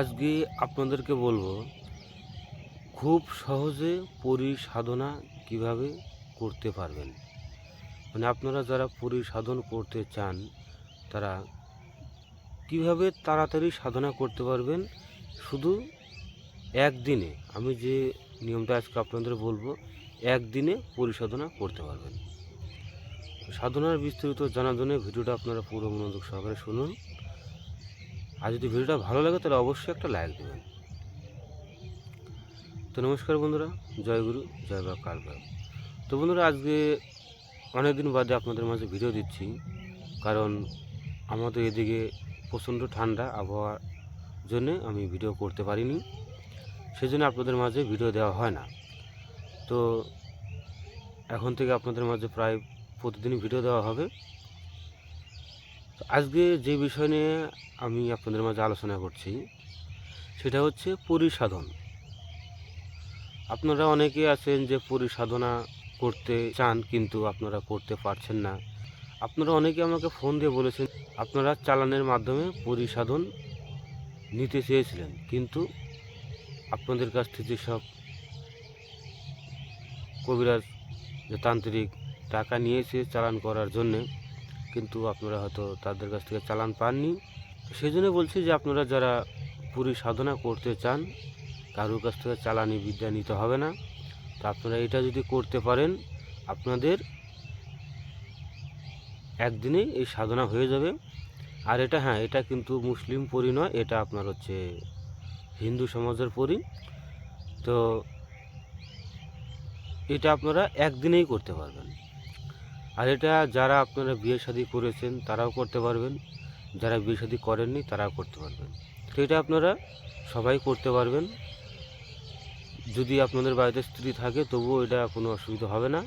আজকে আপনাদেরকে বলব, খুব সহজে পরিসাধনা কীভাবে করতে পারবেন? মানে আপনারা যারা পরিসাধন করতে চান, তারা কীভাবে তাড়াতাড়ি সাধনা করতে পারবেন? শুধু একদিনে, আমি যে নিয়মটা আজকে আপনাদের বলব, একদিনে পরিসাধনা করতে পারবেন। সাধনার বিস্তারিত জানার জন্য ভিডিওটা আপনারা পুরো মনোযোগ সহকারে শুনুন। আর যদি ভিডিওটা ভালো লাগে, তাহলে অবশ্যই একটা লাইক দেবেন। তো নমস্কার বন্ধুরা, জয় গুরু, জয় বা কাল তো বন্ধুরা, আজকে অনেকদিন বাদে আপনাদের মাঝে ভিডিও দিচ্ছি, কারণ আমাদের এদিকে প্রচণ্ড ঠান্ডা আবহাওয়ার জন্যে আমি ভিডিও করতে পারিনি সেই জন্য আপনাদের মাঝে ভিডিও দেওয়া হয় না। তো এখন থেকে আপনাদের মাঝে প্রায় প্রতিদিনই ভিডিও দেওয়া হবে। আজকে যে বিষয় নিয়ে আমি আপনাদের মাঝে আলোচনা করছি, সেটা হচ্ছে পরিসাধন। আপনারা অনেকে আছেন যে পরিসাধনা করতে চান, কিন্তু আপনারা করতে পারছেন না। আপনারা অনেকে আমাকে ফোন দিয়ে বলেছেন, আপনারা চালানের মাধ্যমে পরিসাধন নিতে চেয়েছিলেন, কিন্তু আপনাদের কাছ থেকে সব কবিরাজ যে তান্ত্রিক টাকা নিয়েছে চালান করার জন্যে কিন্তু আপনারা হয়তো তাদের কাছ থেকে চালান পাননি। সেই জন্য বলছি যে আপনারা যারা পুরী সাধনা করতে চান, কারোর কাছ থেকে চালানি বিদ্যা নিতে হবে না। তো আপনারা এটা যদি করতে পারেন, আপনাদের একদিনেই এই সাধনা হয়ে যাবে। আর এটা হ্যাঁ এটা কিন্তু মুসলিম পরি নয়, এটা আপনার হচ্ছে হিন্দু সমাজের পরি। তো এটা আপনারা একদিনেই করতে পারবেন। আর এটা যারা আপনারা বিয়ে শাদী করেছেন, তারাও করতে পারবেন। যারা বিয়ে শাদী করেননি, তারাও করতে পারবেন। তো এটা আপনারা সবাই করতে পারবেন। যদি আপনাদের বাড়িতে স্ত্রী থাকে, তবুও এটা কোনো অসুবিধা হবে না।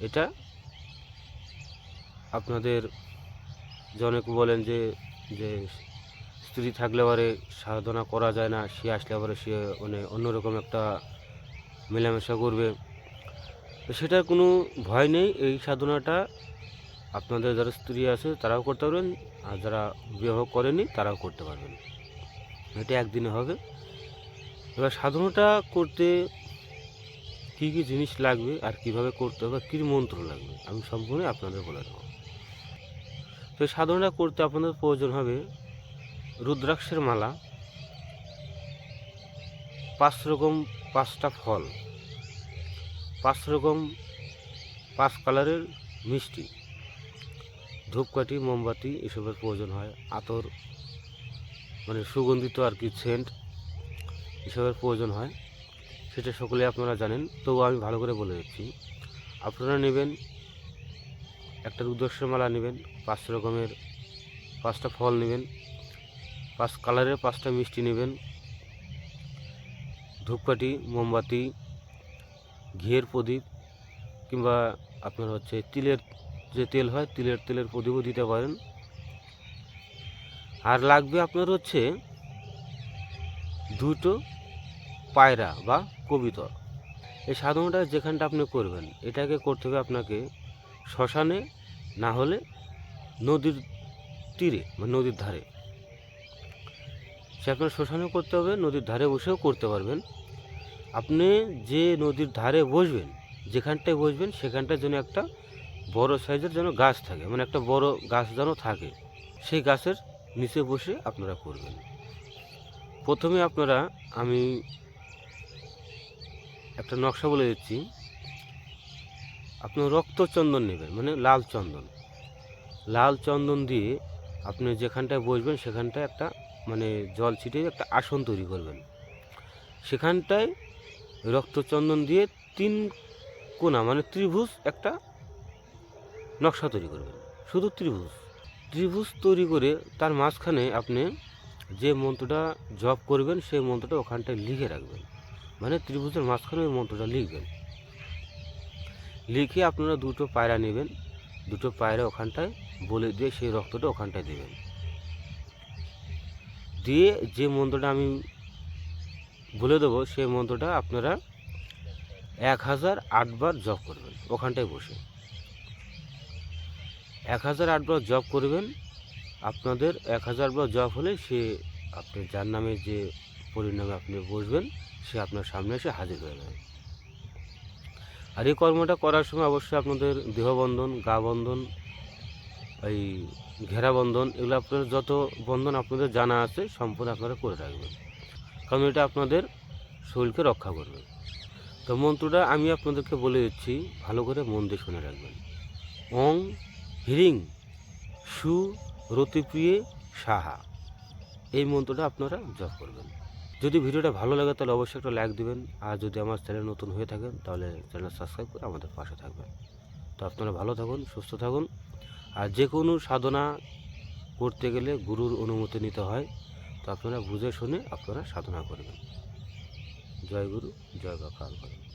এটা আপনাদের যে বলেন যে যে স্ত্রী থাকলে পরে সাধনা করা যায় না, সে আসলে পরে সে মানে অন্যরকম একটা মেলামেশা করবে। তো সেটার কোনো ভয় নেই। এই সাধনাটা আপনাদের যারা স্ত্রী আছে, তারাও করতে পারবেন। আর যারা বিবাহ করেনি, তারাও করতে পারবেন। এটা একদিনে হবে। এবার সাধনাটা করতে কী কী জিনিস লাগবে আর কীভাবে করতে হবে কী মন্ত্র লাগবে, আমি সম্পূর্ণ আপনাদের বলে দেবো। তো সাধনাটা করতে আপনাদের প্রয়োজন হবে রুদ্রাক্ষের মালা, পাঁচ রকম পাঁচটা ফল। পাঁচ রকম, পাঁচ কালারের মিষ্টি। ধূপকাঠি, মোমবাতি, এসবের প্রয়োজন হয়। আতর মানে সুগন্ধিত আর কি সেন্ট এসবের প্রয়োজন হয়। সেটা সকলে আপনারা জানেন। তবু আমি ভালো করে বলে দিচ্ছি। আপনারা নেবেন, একটা রুদ্রাক্ষের মালা নেবেন, পাঁচ রকমের, পাঁচটা ফল নেবেন, পাঁচ কালারের পাঁচটা মিষ্টি নেবেন। ধূপকাঠি, মোমবাতি ঘিয়ের প্রদীপ কিংবা আপনার হচ্ছে তিলের যে তেল হয়, তিলের তেলের প্রদীপও দিতে পারেন। আর লাগবে আপনার হচ্ছে দুটো পায়রা বা কবিতর। এই সাধনাটা যেখানটা আপনি করবেন, এটাকে করতে হবে আপনাকে শ্মশানে, না হলে নদীর তীরে বা নদীর ধারে। সে আপনার শ্মশানেও করতে হবে, নদীর ধারে বসেও করতে পারবেন। আপনি যে নদীর ধারে বসবেন, যেখানটায় বসবেন, সেখানটায় যেন একটা বড় সাইজের যেন গাছ থাকে মানে একটা বড় গাছ যেন থাকে, সেই গাছের নিচে বসে আপনারা করবেন। প্রথমে আপনারা, আমি একটা নকশা বলে দিচ্ছি। আপনি রক্তচন্দন নেবেন মানে লাল চন্দন। লাল চন্দন দিয়ে আপনি যেখানটায় বসবেন, সেখানটায় একটা মানে জল ছিটিয়ে একটা আসন তৈরি করবেন। সেখানটায় রক্তচন্দন দিয়ে তিন কোনা মানে ত্রিভুজ, একটা নকশা তৈরি করবেন। শুধু ত্রিভুজ। ত্রিভুজ তৈরি করে তার মাঝখানে আপনি যে মন্ত্রটা জপ করবেন, সেই মন্ত্রটা ওখানটায় লিখে রাখবেন। মানে ত্রিভুজের মাঝখানে ওই মন্ত্রটা লিখবেন। লিখে আপনারা দুটো পায়রা নেবেন। দুটো পায়রা ওখানটায় বলে দিয়ে সেই রক্তটা ওখানটায় দেবেন। দিয়ে যে মন্ত্রটা আমি বলে দেবো, সেই মন্ত্রটা আপনারা এক হাজার আটবার জপ করবেন, ওখানটায় বসে। এক হাজার আটবার জপ করবেন, আপনাদের এক হাজার বার জপ হলে সে আপনি যার নামে যে পরিণামে আপনি বসবেন, সে আপনার সামনে এসে হাজির হয়ে যাবে। আর এই কর্মটা করার সময় অবশ্যই আপনাদের দেহবন্ধন, গা বন্ধন, এই ঘেরা বন্ধন, এগুলো আপনার যত বন্ধন আপনাদের জানা আছে, সম্পূর্ণ আপনারা করে রাখবেন। কারণ এটা আপনাদের শরীরকে রক্ষা করবে। তো মন্ত্রটা আমি আপনাদেরকে বলে দিচ্ছি, ভালো করে মন দিয়ে শুনে রাখবেন। অং হিরিং সু রতিপ্রিয়ে সাহা। এই মন্ত্রটা আপনারা জপ করবেন। যদি ভিডিওটা ভালো লাগে, তাহলে অবশ্যই একটা লাইক দিবেন। আর যদি আমার চ্যানেল নতুন হয়ে থাকেন, তাহলে চ্যানেল সাবস্ক্রাইব করে আমাদের পাশে থাকবেন। তো আপনারা ভালো থাকুন, সুস্থ থাকুন। আর যে কোনো সাধনা করতে গেলে গুরুর অনুমতি নিতে হয়। তো আপনারা বুঝে শুনে আপনারা সাধনা করবেন। জয় গুরু জয় বাবা